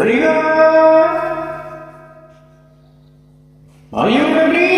Are you ready?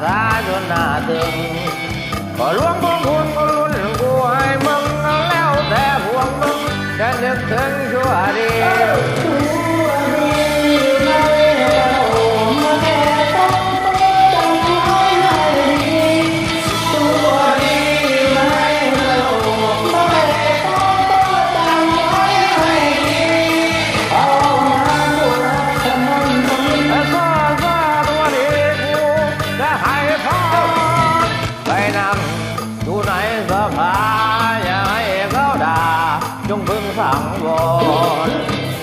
ษาจนนาตึงขอหลวงพ่องคุณก็ลุ้นกูให้มึงแล้วแต่พวงมึงจะนึกถึงชั่วดี นั่งอยู่ในสภาอย่าให้เขาด่าจงพึงสั่งวร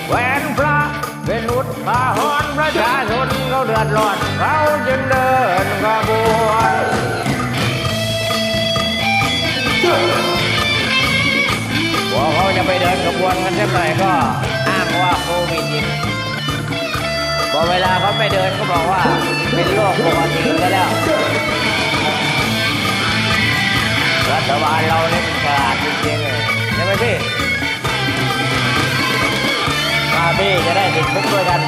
แหวนพระเป็นนุษย์ทาหอนพประชาชนเขาเดือดร้อนเขาจึงเดินขบวนพอเขาจะไปเดินขบวนกันเช่ไหมก็อ้างว่าโควิดอีกพอเวลาเขาไปเดินเขาบอกว่าเป็นโรคปกติแล้ว รัฐบาลเราเนี่ยมันฉลาดจริงๆเลยใช่ไหมพี่มาพี่จะได้ติดคุกด้วยกัน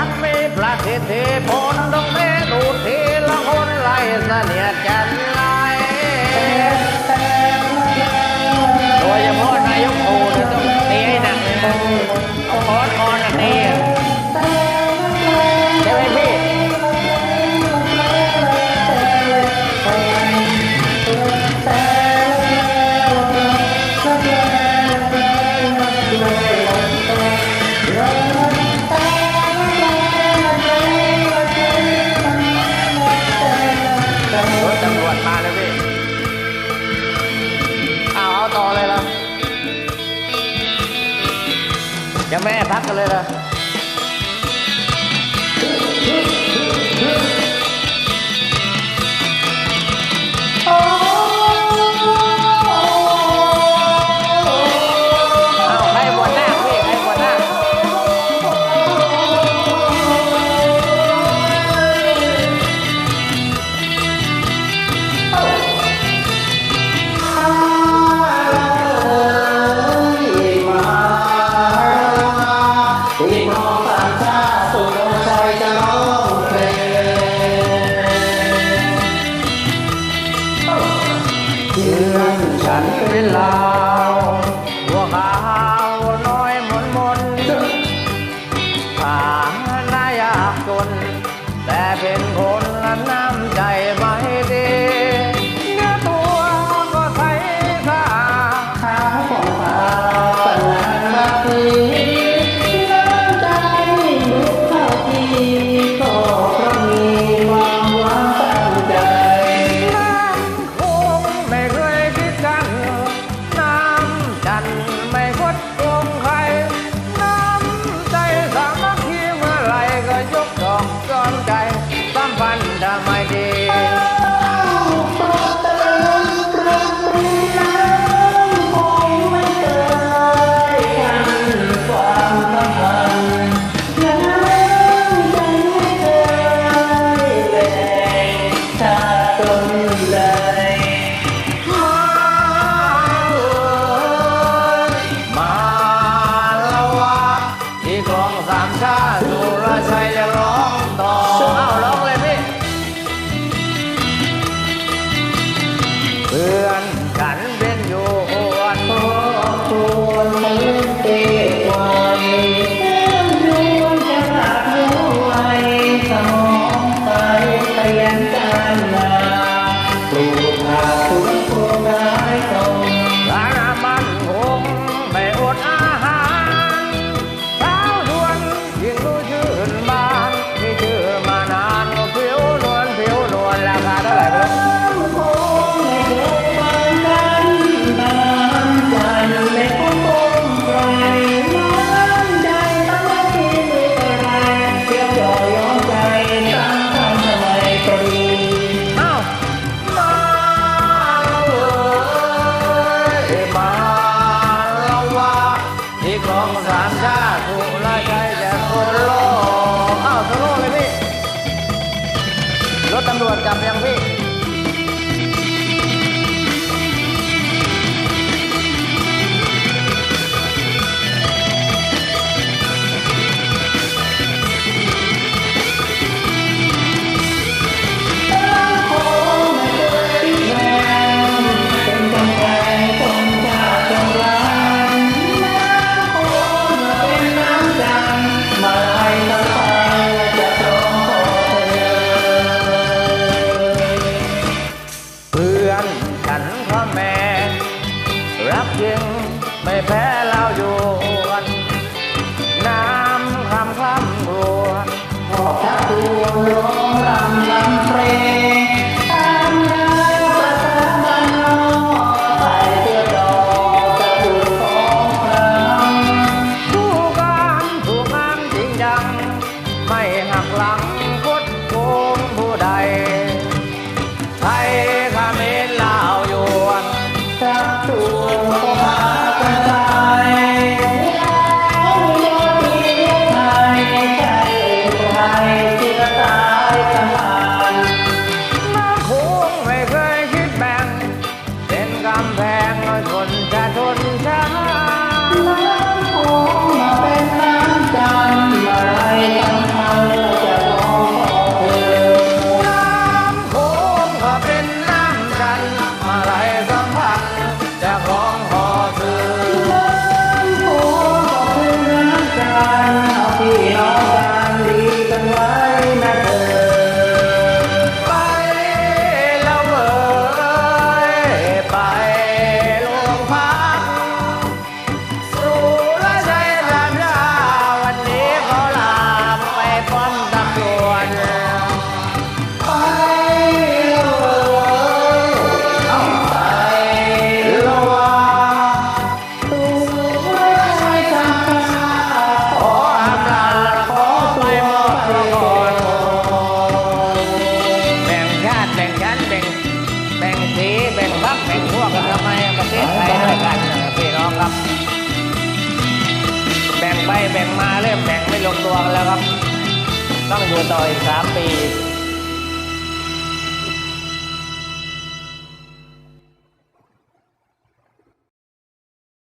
รักไม่ประสิทธิผลต้องแม่นูเทีละคนไล่เสนียดกัน แม่ทักกันเลยนะ en la ตัวร้องรำ กำแพงชนจะชนช้าีแบ่งพักแบ่งพวกกันทำไมประเทศไทยด้วยกันพี่น้องครับ แบ่งไปแบ่งมาเริ่มแบ่งไม่ลงตัวแล้วครับ ต้องอยู่ต่ออีกสามปี